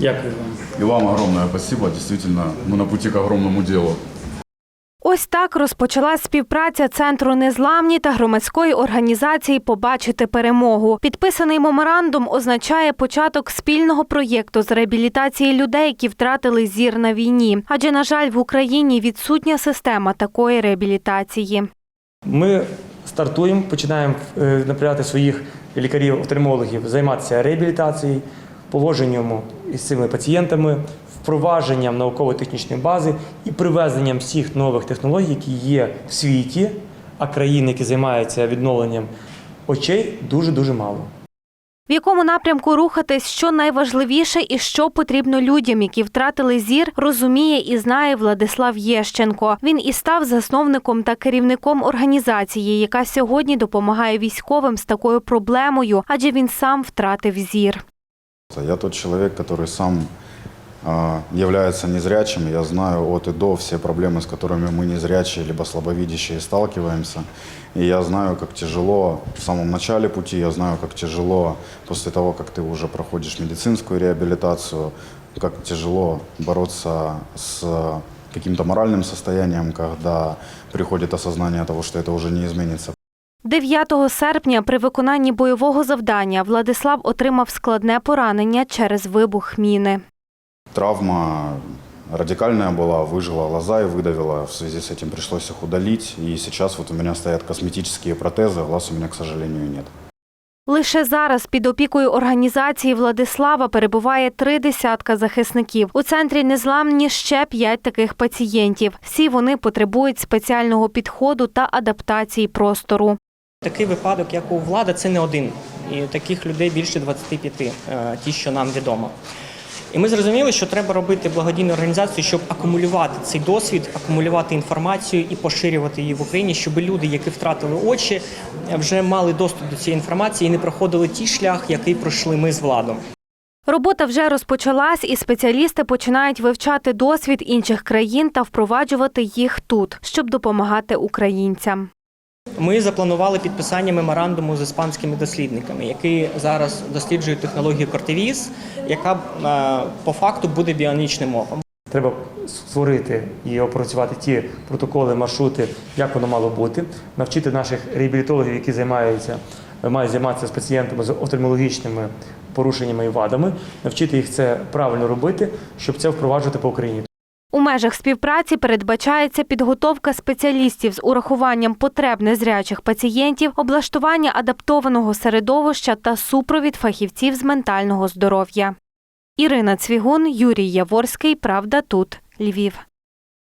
Дякую вам. И вам огромное спасибо. Действительно, мы на пути к огромному делу. Ось так розпочалась співпраця центру незламні та громадської організації Побачити перемогу. Підписаний меморандум означає початок спільного проєкту з реабілітації людей, які втратили зір на війні. Адже, на жаль, в Україні відсутня система такої реабілітації. Ми стартуємо, починаємо е, направляти своїх лікарів-офтальмологів займатися реабілітацією, поводженням із цими пацієнтами, впровадженням науково-технічної бази і привезенням всіх нових технологій, які є в світі, а країн, які займаються відновленням очей, дуже дуже мало. В якому напрямку рухатись, що найважливіше і що потрібно людям, які втратили зір, розуміє і знає Владислав Єщенко. Він і став засновником та керівником організації, яка сьогодні допомагає військовим з такою проблемою, адже він сам втратив зір. Я тот человек, который сам а, является незрячим. Я знаю от и до все проблемы, с которыми мы незрячие либо слабовидящие сталкиваемся. И я знаю, как тяжело в самом начале пути, я знаю, как тяжело после того, как ты уже проходишь медицинскую реабилитацию, как тяжело бороться с каким-то моральным состоянием, когда приходит осознание того, что это уже не изменится. 9 серпня при виконанні бойового завдання Владислав отримав складне поранення через вибух міни. Травма радикальная была, выжила глаза и выдавила. В связи с этим пришлось их удалить. И сейчас вот у меня стоят косметические протезы, глаз у меня, к сожалению, нет. Лише зараз під опікою організації Владислава перебуває три десятка захисників. У центрі незламні ще п'ять таких пацієнтів. Всі вони потребують спеціального підходу та адаптації простору. Такий випадок, як у влада, це не один. І таких людей більше 25, е, ті, що нам відомо. І ми зрозуміли, що треба робити благодійну організацію, щоб акумулювати цей досвід, акумулювати інформацію і поширювати її в Україні, щоб люди, які втратили очі, вже мали доступ до цієї інформації і не проходили ті шлях, який пройшли ми з владом. Робота вже розпочалась, і спеціалісти починають вивчати досвід інших країн та впроваджувати їх тут, щоб допомагати українцям. Ми запланували підписання меморандуму з іспанськими дослідниками, які зараз досліджують технологію Кортевіс, яка е, по факту буде біонічним оком. Треба створити і опрацювати ті протоколи, маршрути, як воно мало бути, навчити наших реабілітологів, які займаються, мають займатися з пацієнтами з офтальмологічними порушеннями і вадами, навчити їх це правильно робити, щоб це впроваджувати по Україні. У межах співпраці передбачається підготовка спеціалістів з урахуванням потреб незрячих пацієнтів, облаштування адаптованого середовища та супровід фахівців з ментального здоров'я. Ірина Цвігун, Юрій Яворський. Правда тут. Львів.